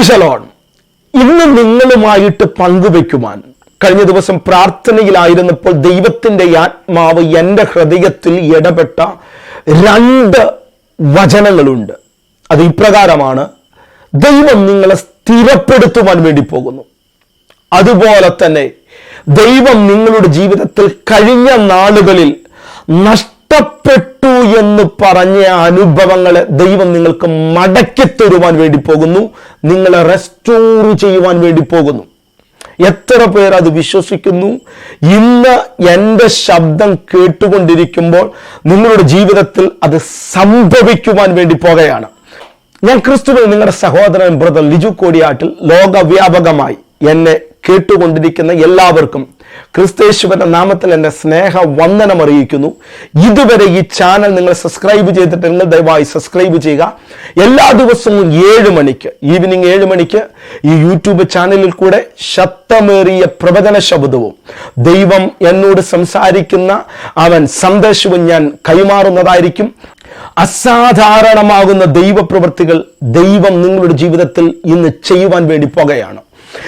പ്രൈസലോൺ ഇന്ന് നിങ്ങളുമായിട്ട് പങ്കുവെക്കുവാൻ കഴിഞ്ഞ ദിവസം പ്രാർത്ഥനയിലായിരുന്നപ്പോൾ ദൈവത്തിന്റെ ആത്മാവ് എന്റെ ഹൃദയത്തിൽ ഇടപെട്ട രണ്ട് വചനങ്ങളുണ്ട്. അത് ഇപ്രകാരമാണ് ദൈവം നിങ്ങളെ സ്ഥിരപ്പെടുത്തുവാൻ വേണ്ടി പോകുന്നു. അതുപോലെ തന്നെ ദൈവം നിങ്ങളുടെ ജീവിതത്തിൽ കഴിഞ്ഞ നാളുകളിൽ നഷ്ടപ്പെട്ടു എന്ന് പറഞ്ഞ അനുഭവങ്ങളെ ദൈവം നിങ്ങൾക്ക് മടക്കി തരുവാൻ വേണ്ടി പോകുന്നു. നിങ്ങളെ റെസ്റ്റോർ ചെയ്യുവാൻ വേണ്ടി പോകുന്നു. എത്ര പേർ അത് വിശ്വസിക്കുന്നു? ഇന്ന് എന്റെ ശബ്ദം കേട്ടുകൊണ്ടിരിക്കുമ്പോൾ നിങ്ങളുടെ ജീവിതത്തിൽ അത് സംഭവിക്കുവാൻ വേണ്ടി പോകുകയാണ്. ഞാൻ ക്രിസ്തുവിൽ നിങ്ങളുടെ സഹോദരൻ ബ്രദർ ലിജു കോടിയാട്ടിൽ ലോകവ്യാപകമായി എന്നെ കേട്ടുകൊണ്ടിരിക്കുന്ന എല്ലാവർക്കും ക്രിസ്തേശുവിന്റെ നാമത്തിൽ എന്റെ സ്നേഹ വന്ദനം അറിയിക്കുന്നു ഇതുവരെ ഈ ചാനൽ നിങ്ങൾ സബ്സ്ക്രൈബ് ചെയ്തിട്ടുണ്ടെങ്കിൽ ദയവായി സബ്സ്ക്രൈബ് ചെയ്യുക. എല്ലാ ദിവസവും ഏഴ് മണിക്ക് ഈവനിങ് ഏഴ് മണിക്ക് ഈ യൂട്യൂബ് ചാനലിൽ കൂടെ ശക്തമേറിയ പ്രവചന ശബ്ദവും ദൈവം എന്നോട് സംസാരിക്കുന്ന അവൻ സന്ദേശവും ഞാൻ കൈമാറുന്നതായിരിക്കും. അസാധാരണമാകുന്ന ദൈവപ്രവൃത്തികൾ ദൈവം നിങ്ങളുടെ ജീവിതത്തിൽ ഇന്ന് ചെയ്യുവാൻ വേണ്ടി പോകുകയാണ്.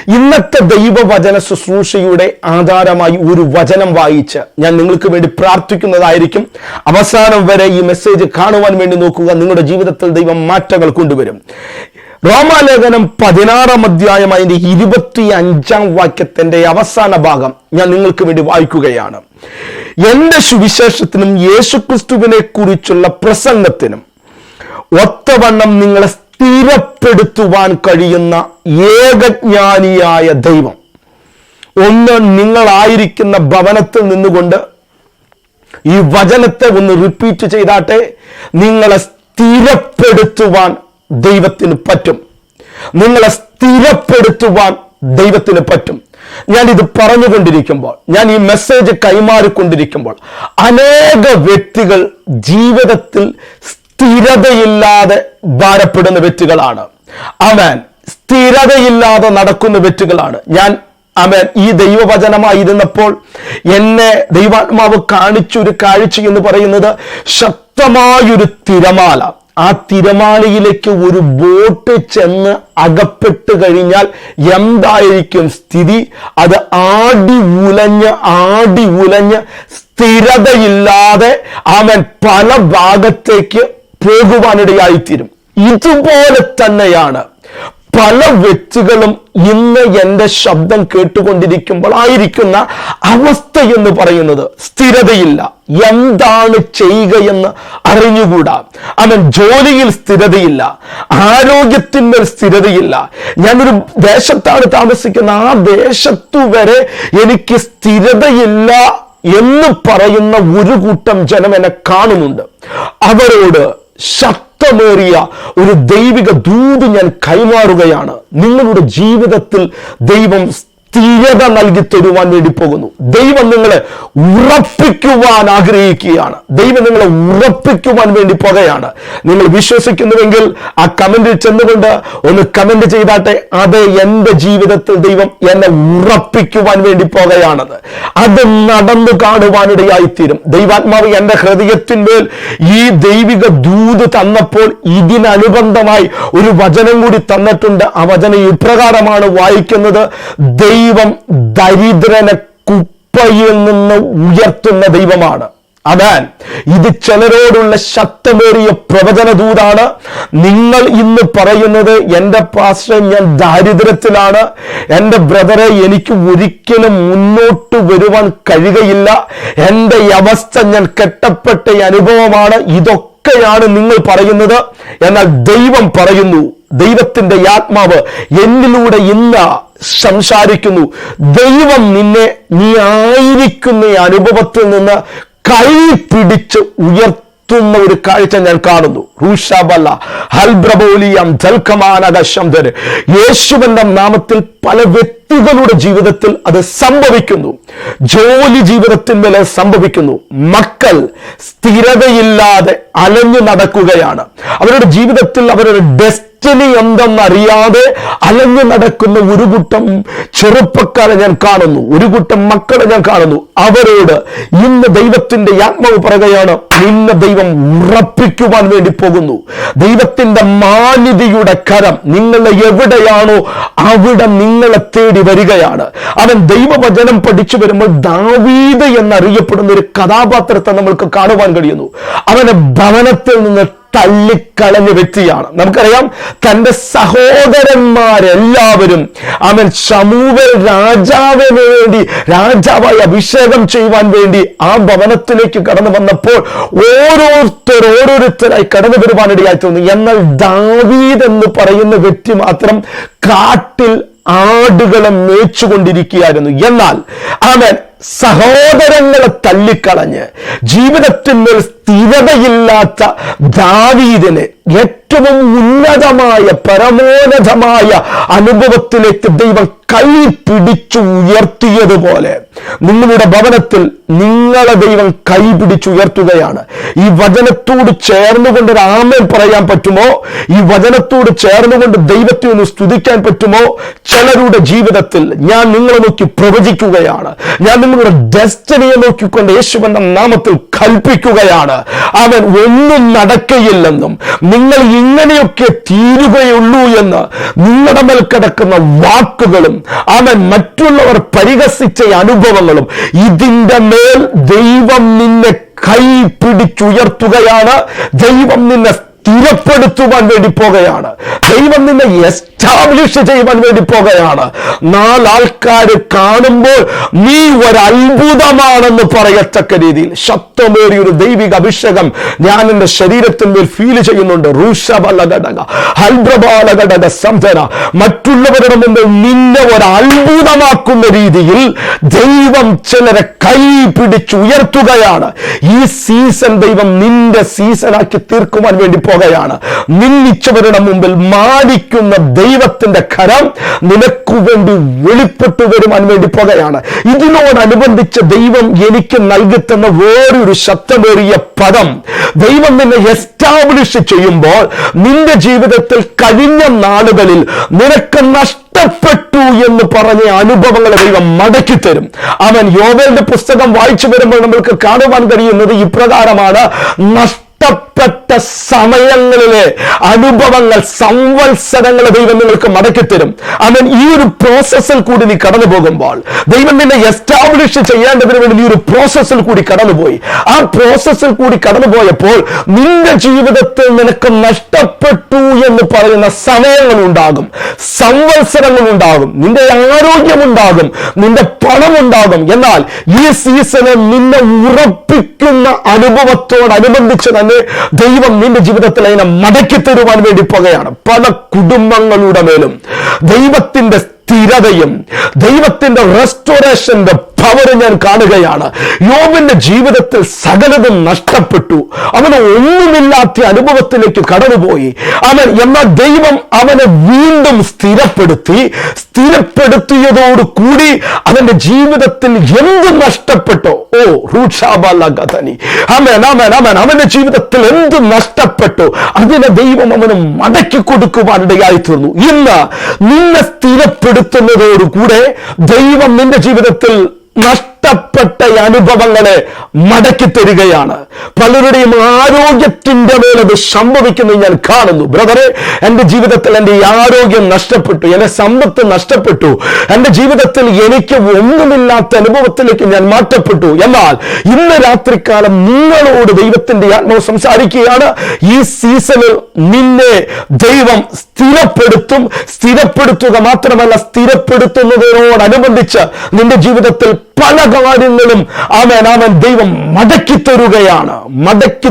ഇന്നത്തെ ദൈവവചന ശുശ്രൂഷയുടെ ആധാരമായി ഒരു വചനം വായിച്ച് ഞാൻ നിങ്ങൾക്ക് വേണ്ടി പ്രാർത്ഥിക്കുന്നതായിരിക്കും. അവസാനം വരെ ഈ മെസ്സേജ് കാണുവാൻ വേണ്ടി നോക്കുക. നിങ്ങളുടെ ജീവിതത്തിൽ ദൈവം മാറ്റങ്ങൾ കൊണ്ടുവരും. റോമാലേഖനം പതിനാറാം അധ്യായം അതിന്റെ ഇരുപത്തി അഞ്ചാം വാക്യത്തിന്റെ അവസാന ഭാഗം ഞാൻ നിങ്ങൾക്ക് വേണ്ടി വായിക്കുകയാണ്. എന്റെ സുവിശേഷത്തിനും യേശുക്രിസ്തുവിനെ കുറിച്ചുള്ള പ്രസംഗത്തിനും ഒത്തവണ്ണം നിങ്ങളെ സ്ഥിരപ്പെടുത്തുവാൻ കഴിയുന്ന ഏകജ്ഞാനിയായ ദൈവം. ഒന്ന് നിങ്ങളായിരിക്കുന്ന ഭവനത്തിൽ നിന്നുകൊണ്ട് ഈ വചനത്തെ ഒന്ന് റിപ്പീറ്റ് ചെയ്താട്ടെ നിങ്ങളെ സ്ഥിരപ്പെടുത്തുവാൻ ദൈവത്തിന് പറ്റും. നിങ്ങളെ സ്ഥിരപ്പെടുത്തുവാൻ ദൈവത്തിന് പറ്റും. ഞാൻ ഇത് പറഞ്ഞുകൊണ്ടിരിക്കുമ്പോൾ ഞാൻ ഈ മെസ്സേജ് കൈമാറിക്കൊണ്ടിരിക്കുമ്പോൾ അനേക വ്യക്തികൾ ജീവിതത്തിൽ സ്ഥിരതയില്ലാതെ ഭാരപ്പെടുന്ന വെറ്റുകളാണ് അവൻ സ്ഥിരതയില്ലാതെ നടക്കുന്ന വെറ്റുകളാണ് ഞാൻ അവൻ ഈ ദൈവവചനമായിരുന്നപ്പോൾ എന്നെ ദൈവാത്മാവ് കാണിച്ചൊരു കാഴ്ച എന്ന് പറയുന്നത് ശക്തമായൊരു തിരമാല. ആ തിരമാലയിലേക്ക് ഒരു ബോട്ട് ചെന്ന് അകപ്പെട്ട് കഴിഞ്ഞാൽ എന്തായിരിക്കും സ്ഥിതി? അത് ആടി ഉലഞ്ഞ് ആടി ഉലഞ്ഞ് സ്ഥിരതയില്ലാതെ അവൻ പല ഭാഗത്തേക്ക് പോകുവാനിടയായിത്തീരും. ഇതുപോലെ തന്നെയാണ് പല വ്യക്തികളും ഇന്ന് എന്റെ ശബ്ദം കേട്ടുകൊണ്ടിരിക്കുമ്പോൾ ആയിരിക്കുന്ന അവസ്ഥ എന്ന് പറയുന്നത്. സ്ഥിരതയില്ല. എന്താണ് ചെയ്യുകയെന്ന് അറിഞ്ഞുകൂടാ. അവൻ ജോലിയിൽ സ്ഥിരതയില്ല. ആരോഗ്യത്തിന്മേൽ സ്ഥിരതയില്ല. ഞാനൊരു ദേശത്താണ് താമസിക്കുന്ന. ആ ദേശത്തു വരെ എനിക്ക് സ്ഥിരതയില്ല എന്ന് പറയുന്ന ഒരു കൂട്ടം ജനം എന്നെ കാണുന്നുണ്ട്. അവരോട് ശക്തമേറിയ ഒരു ദൈവിക ദൂത് ഞാൻ കൈമാറുകയാണ്. നിങ്ങളുടെ ജീവിതത്തിൽ ദൈവം സ്ഥിരത നൽകി തരുവാൻ വേണ്ടി പോകുന്നു. ദൈവം നിങ്ങളെ ഉറപ്പിക്കുവാൻ ആഗ്രഹിക്കുകയാണ്. ദൈവം നിങ്ങളെ ഉറപ്പിക്കുവാൻ വേണ്ടി പോകുകയാണ്. നിങ്ങൾ വിശ്വസിക്കുന്നുവെങ്കിൽ ആ കമന്റിൽ ചെന്നുകൊണ്ട് ഒന്ന് കമന്റ് ചെയ്താട്ടെ. അത് എന്റെ ജീവിതത്തിൽ ദൈവം എന്നെ ഉറപ്പിക്കുവാൻ വേണ്ടി പോകുകയാണത്. അത് നടന്നു കാണുവാനിടയായിത്തീരും. ദൈവാത്മാവ് എന്റെ ഹൃദയത്തിന്മേൽ ഈ ദൈവിക ദൂത് തന്നപ്പോൾ ഇതിനനുബന്ധമായി ഒരു വചനം കൂടി തന്നിട്ടുണ്ട്. ആ വചനം ഇപ്രകാരമാണ് വായിക്കുന്നത്. ദൈവം ദരിദ്രനെ കുപ്പയിൽ നിന്ന് ഉയർത്തുന്ന ദൈവമാണ്. അതാൻ ഇത് ചിലരോടുള്ള ശക്തമേറിയ പ്രവചന ദൂതാണ് നിങ്ങൾ ഇന്ന് പറയുന്നത് എന്റെ പാസ്റ്റർ ഞാൻ ദാരിദ്ര്യത്തിലാണ്. എന്റെ ബ്രദറെ എനിക്ക് ഒരിക്കലും മുന്നോട്ട് വരുവാൻ കഴിയുകയില്ല. എന്റെ അവസ്ഥ ഞാൻ കെട്ടപ്പെട്ട അനുഭവമാണ്. ഇതൊക്കെയാണ് നിങ്ങൾ പറയുന്നത്. എന്നാൽ ദൈവം പറയുന്നു ദൈവത്തിന്റെ ആത്മാവ് എന്നിലൂടെ ഇന്ന് സംസാരിക്കുന്നു. ദൈവം നിന്നെ നീ ആയിരിക്കുന്ന ഈ അനുഭവത്തിൽ നിന്ന് കൈ പിടിച്ച് ഉയർത്തുന്ന ഒരു കാഴ്ച ഞാൻ കാണുന്നു. റൂഷബല്ല ഹൽബ്രബോലിയം ജൽക്കമാനക ശബ്ദര് യേശുവിന്റെ നാമത്തിൽ പല വ്യക്തികളുടെ ജീവിതത്തിൽ അത് സംഭവിക്കുന്നു. ജോലി ജീവിതത്തിന്മേലെ സംഭവിക്കുന്നു. മക്കൾ സ്ഥിരതയില്ലാതെ അലഞ്ഞു നടക്കുകയാണ്. അവരുടെ ജീവിതത്തിൽ അവരുടെ ഡെസ്റ്റ് ഡെസ്റ്റിനി എന്തെന്നറിയാതെ അലഞ്ഞു നടക്കുന്ന ഒരു കൂട്ടം ചെറുപ്പക്കാരെ ഞാൻ കാണുന്നു. ഒരു കൂട്ടം മക്കളെ ഞാൻ കാണുന്നു. അവരോട് ഇന്ന് ദൈവത്തിന്റെ ആത്മാവ് പറയുകയാണ് നിന്നെ ദൈവം ഉറപ്പിക്കുവാൻ വേണ്ടി പോകുന്നു. ദൈവത്തിന്റെ മാന്യതയുടെ കരം നിങ്ങളെ എവിടെയാണോ അവിടെ നിങ്ങളെ തേടി വരികയാണ്. അവൻ ദൈവവചനം പഠിച്ചു വരുമ്പോൾ ദാവീദ് എന്നറിയപ്പെടുന്ന ഒരു കഥാപാത്രത്തെ നമ്മൾക്ക് കാണുവാൻ കഴിയുന്നു. അവനെ ഭവനത്തിൽ നിന്ന് തള്ളിക്കളഞ്ഞ വ്യക്തിയാണ്. നമുക്കറിയാം തന്റെ സഹോദരന്മാരെല്ലാവരും അവൻ സമൂവൽ രാജാവിന് വേണ്ടി രാജാവായി അഭിഷേകം ചെയ്യുവാൻ വേണ്ടി ആ ഭവനത്തിലേക്ക് കടന്നു വന്നപ്പോൾ ഓരോരുത്തർ ഓരോരുത്തരായി കടന്നു വരുവാനിടയായി തോന്നി. എന്നാൽ ദാവീദ് എന്ന് പറയുന്ന വ്യക്തി മാത്രം കാട്ടിൽ ആടുകളെ മേച്ചുകൊണ്ടിരിക്കുകയായിരുന്നു. എന്നാൽ അവൻ സഹോദരങ്ങളെ തല്ലിക്കളഞ്ഞ് ജീവിതത്തിന്മേൽ സ്ഥിരതയില്ലാത്ത ദാവീദിന് ഏറ്റവും ഉന്നതമായ പരമോന്നതമായ അനുഭവത്തിലേക്ക് ദൈവം കൈ പിടിച്ചു ഉയർത്തിയതുപോലെ നിങ്ങളുടെ ഭവനത്തിൽ നിങ്ങളെ ദൈവം കൈപിടിച്ചുയർത്തുകയാണ്. ഈ വചനത്തോട് ചേർന്നുകൊണ്ട് ഒരു ആമേൻ പറയാൻ പറ്റുമോ? ഈ വചനത്തോട് ചേർന്നുകൊണ്ട് ദൈവത്തെ ഒന്ന് സ്തുതിക്കാൻ പറ്റുമോ? ചിലരുടെ ജീവിതത്തിൽ ഞാൻ നിങ്ങളെ നോക്കി പ്രവചിക്കുകയാണ്. ഞാൻ നിങ്ങളുടെ ഡെസ്റ്റിനിയെ നോക്കിക്കൊണ്ട് യേശുവെന്ന നാമത്തിൽ കൽപ്പിക്കുകയാണ്. അവൻ ഒന്നും നടക്കയില്ലെന്നും നിങ്ങൾ ഇങ്ങനെയൊക്കെ തീരുകയുള്ളൂ എന്ന് നിങ്ങളുടെ മേൽ കിടക്കുന്ന വാക്കുകളും അവൻ മറ്റുള്ളവർ പരിഹസിച്ച അനുഭവങ്ങളും ഇതിന്റെ മേൽ ദൈവം നിന്നെ കൈ പിടിച്ചുയർത്തുകയാണ്. ദൈവം നിന്നെ സ്ഥിരപ്പെടുത്തുവാൻ വേണ്ടി പോകുകയാണ്. ദൈവം നിന്നെ എസ്റ്റാബ്ലിഷ് ചെയ്യുവാൻ വേണ്ടി പോകുകയാണ്. നാലാൾക്കാർ കാണുമ്പോൾ നീ ഒരു അത്ഭുതമാണെന്ന് പറയത്തക്ക രീതിയിൽ. ശക്തമേറിയ ഒരു ദൈവിക അഭിഷേകം ഞാൻ എന്റെ ശരീരത്തിന്മേൽ ഫീൽ ചെയ്യുന്നുണ്ട്. റൂഷബലഘടക ഹൽബ്രബാലഘടക സംധന. മറ്റുള്ളവരുടെ മുമ്പിൽ നിന്നെ ഒരു അത്ഭുതമാക്കുന്ന രീതിയിൽ ദൈവം ചിലരെ കൈ പിടിച്ചുയർത്തുകയാണ് ഈ സീസൺ ദൈവം നിന്റെ സീസണാക്കി തീർക്കുവാൻ വേണ്ടി പോകുകയാണ് നിന്നിച്ചവരുടെ മുമ്പിൽ മാനിക്കുന്ന ദൈവത്തിന്റെ കരം നിനക്കു വേണ്ടി വെളിപ്പെട്ടു വരുവാൻ വേണ്ടി പോകുകയാണ് ഇതിനോടനുബന്ധിച്ച് ദൈവം എനിക്ക് നൽകിത്തന്ന വേറൊരു ശബ്ദമേറിയ പദം ദൈവം നിന്നെ എസ്റ്റാബ്ലിഷ് ചെയ്യുമ്പോൾ നിന്റെ ജീവിതത്തിൽ കഴിഞ്ഞ നാളുകളിൽ നിനക്ക് നഷ്ടപ്പെട്ടു എന്ന് പറഞ്ഞ അനുഭവങ്ങളെ ദൈവം മടക്കി തരും. അവൻ യോവലിന്റെ പുസ്തകം വായിച്ചു വരുമ്പോൾ നമ്മൾക്ക് കാണുവാൻ കഴിയുന്നത് ഇപ്രകാരമാണ്. നഷ്ട നഷ്ടപ്പെട്ട സമയങ്ങളിലെ അനുഭവങ്ങൾ സംവത്സരങ്ങൾ ദൈവം നിങ്ങൾക്ക് മടക്കിത്തരും അവൻ ഈ ഒരു പ്രോസസ്സിൽ കൂടി നീ കടന്നു പോകുമ്പോൾ ദൈവം നിന്നെ എസ്റ്റാബ്ലിഷ് ചെയ്യേണ്ടതിന് വേണ്ടി നീ ഒരു പ്രോസസ്സിൽ കൂടി കടന്നുപോയി. ആ പ്രോസസ്സിൽ കൂടി കടന്നുപോയപ്പോൾ നിന്റെ ജീവിതത്തിൽ നിനക്ക് നഷ്ടപ്പെട്ടു എന്ന് പറയുന്ന സമയങ്ങൾ ഉണ്ടാകും സംവത്സരങ്ങൾ ഉണ്ടാകും. നിന്റെ ആരോഗ്യമുണ്ടാകും നിന്റെ പണമുണ്ടാകും എന്നാൽ ഈ സീസണിൽ നിന്നെ ഉറപ്പിക്കുന്ന അനുഭവത്തോടനുബന്ധിച്ച് തന്നെ ദൈവം നിന്റെ ജീവിതത്തിൽ അതിനെ മടക്കി തരുവാൻ വേണ്ടി പോകുകയാണ് പല കുടുംബങ്ങളുടെ മേലും ദൈവത്തിന്റെ സ്ഥിരതയും ദൈവത്തിന്റെ റെസ്റ്റോറേഷന്റെ പവർ ഞാൻ കാണുകയാണ്. യോബിന്റെ ജീവിതത്തിൽ സകലതും നഷ്ടപ്പെട്ടു. അവന് ഒന്നുമില്ലാത്ത അനുഭവത്തിലേക്ക് കടന്നുപോയി. അവൻ എന്നാൽ ദൈവം അവനെ വീണ്ടും സ്ഥിരപ്പെടുത്തി സ്ഥിരപ്പെടുത്തിയതോട് കൂടി അവന്റെ ജീവിതത്തിൽ എന്ത് നഷ്ടപ്പെട്ടോ? ഓ റൂഷാബാലി അമൻ അവന്റെ ജീവിതത്തിൽ എന്ത് നഷ്ടപ്പെട്ടു? അതിനെ ദൈവം അവന് മടക്കി കൊടുക്കുവാനിടയായി തീർന്നു. ഇന്ന് നിന്നെ സ്ഥിരപ്പെടുത്തുന്നതോടുകൂടെ ദൈവം നിന്റെ ജീവിതത്തിൽ নষ্ট നഷ്ടപ്പെട്ട അനുഭവങ്ങളെ മടക്കി തരികയാണ്. പലരുടെയും ആരോഗ്യത്തിന്റെ മേലത് സംഭവിക്കുന്നത് ഞാൻ കാണുന്നു. ബ്രദറെ എന്റെ ജീവിതത്തിൽ എന്റെ ആരോഗ്യം നഷ്ടപ്പെട്ടു എന്റെ സമ്പത്ത് നഷ്ടപ്പെട്ടു. എന്റെ ജീവിതത്തിൽ എനിക്ക് ഒന്നുമില്ലാത്ത അനുഭവത്തിലേക്ക് ഞാൻ മാറ്റപ്പെട്ടു. എന്നാൽ ഇന്ന് രാത്രികാലം നിങ്ങളോട് ദൈവത്തിന്റെ ആത്മാവ് സംസാരിക്കുകയാണ്. ഈ സീസണിൽ നിന്നെ ദൈവം സ്ഥിരപ്പെടുത്തും. സ്ഥിരപ്പെടുത്തുക മാത്രമല്ല സ്ഥിരപ്പെടുത്തുന്നതിനോടനുബന്ധിച്ച് നിന്റെ ജീവിതത്തിൽ പല കാര്യങ്ങളും ആമേൻ അവൻ ദൈവം മടക്കി തരുകയാണ്. മടക്കി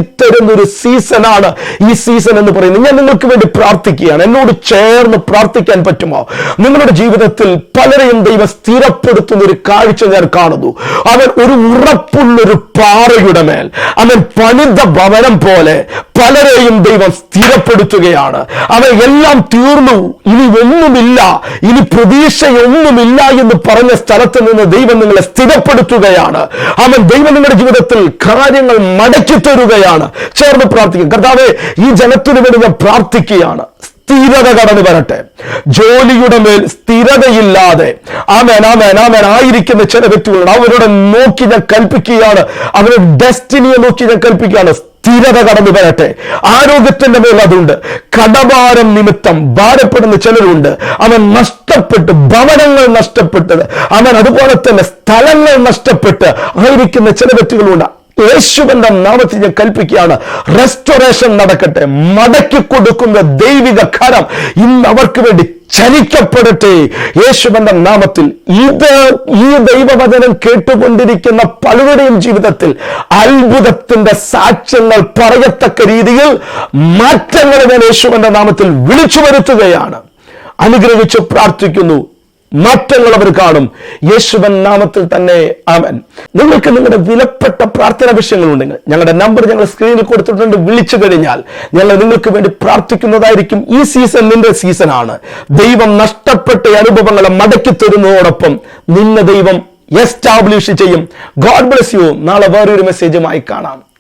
ഒരു സീസണാണ് ഈ സീസൺ എന്ന് പറയുന്നത്. ഞാൻ നിങ്ങൾക്ക് വേണ്ടി പ്രാർത്ഥിക്കുകയാണ്. എന്നോട് ചേർന്ന് പ്രാർത്ഥിക്കാൻ പറ്റുമോ? നിങ്ങളുടെ ജീവിതത്തിൽ പലരെയും ദൈവം സ്ഥിരപ്പെടുത്തുന്ന ഒരു കാഴ്ച ഞാൻ കാണുന്നു. അവൻ ഒരു ഉറപ്പുള്ളൊരു പാറയുടെ മേൽ അവൻ പണിത ഭവനം പോലെ പലരെയും ദൈവം സ്ഥിരപ്പെടുത്തുകയാണ്. അവൻ എല്ലാം തീർന്നു. ഇനി ഒന്നുമില്ല. ഇനി പ്രതീക്ഷയൊന്നുമില്ല എന്ന് പറഞ്ഞ സ്ഥലത്ത് നിന്ന് ദൈവം നിങ്ങളെ സ്ഥിരപ്പെടുത്തുകയാണ്. അവൻ ദൈവം നിങ്ങളുടെ ജീവിതത്തിൽ കാര്യങ്ങൾ മടക്കി തരുകയാണ്. ചേർന്ന് പ്രാർത്ഥിക്കും. കർത്താവെ ഈ ജനത്തിന് വേണ്ടി ഞാൻ പ്രാർത്ഥിക്കുകയാണ്. സ്ഥിരത കടന്നു വരട്ടെ. ജോലിയുടെ മേൽ സ്ഥിരതയില്ലാതെ ആമേൻ ആമേൻ ആയിരിക്കുന്ന ചില വ്യക്തികളുണ്ട്. അവരോട് നോക്കി ഞാൻ കൽപ്പിക്കുകയാണ്. അവരുടെ ഡെസ്റ്റിനിയെ നോക്കി ഞാൻ കൽപ്പിക്കുകയാണ്. സ്ഥിരത കടന്നു വരട്ടെ. ആരോഗ്യത്തിന്റെ മേൽ അതുണ്ട്. കടഭാരം നിമിത്തം ഭാരപ്പെടുന്ന ചിലരുണ്ട്. അവൻ നഷ്ടപ്പെട്ട് ഭവനങ്ങൾ നഷ്ടപ്പെട്ടത് അവൻ അതുപോലെ തന്നെ സ്ഥലങ്ങൾ നഷ്ടപ്പെട്ട് ആയിരിക്കുന്ന ചില വ്യക്തികളുണ്ട്. യേശുവിന്റെ നാമത്തിൽ ഞാൻ കൽപ്പിക്കുകയാണ്. റെസ്റ്റോറേഷൻ നടക്കട്ടെ. മടക്കി കൊടുക്കുന്ന ദൈവിക കരം ഇന്ന് അവർക്ക് വേണ്ടി ചലിക്കപ്പെടട്ടെ. യേശുവിന്റെ നാമത്തിൽ ഇത് ഈ ദൈവവചനം കേട്ടുകൊണ്ടിരിക്കുന്ന പലരുടെയും ജീവിതത്തിൽ അത്ഭുതത്തിന്റെ സാക്ഷ്യങ്ങൾ പറയത്തക്ക രീതിയിൽ മാറ്റങ്ങൾ ഞാൻ യേശുവിന്റെ നാമത്തിൽ വിളിച്ചു വരുത്തുകയാണ്. അനുഗ്രഹിച്ച് പ്രാർത്ഥിക്കുന്നു. മാറ്റങ്ങൾ അവർ കാണും. യേശുവൻ നാമത്തിൽ തന്നെ അവൻ നിങ്ങൾക്ക് നിങ്ങളുടെ വിലപ്പെട്ട പ്രാർത്ഥന വിഷയങ്ങളുണ്ടെങ്കിൽ ഞങ്ങളുടെ നമ്പർ ഞങ്ങൾ സ്ക്രീനിൽ കൊടുത്തിട്ടുണ്ട്. വിളിച്ചു കഴിഞ്ഞാൽ ഞങ്ങൾ നിങ്ങൾക്ക് വേണ്ടി പ്രാർത്ഥിക്കുന്നതായിരിക്കും ഈ സീസൺ നിന്റെ സീസണാണ് ദൈവം നഷ്ടപ്പെട്ട അനുഭവങ്ങളെ മടക്കി തരുന്നതോടൊപ്പം നിന്നെ ദൈവം എസ്റ്റാബ്ലിഷ് ചെയ്യും. ഗോഡ് ബ്ലസ് യു നാളെ വേറൊരു മെസ്സേജുമായി കാണാം.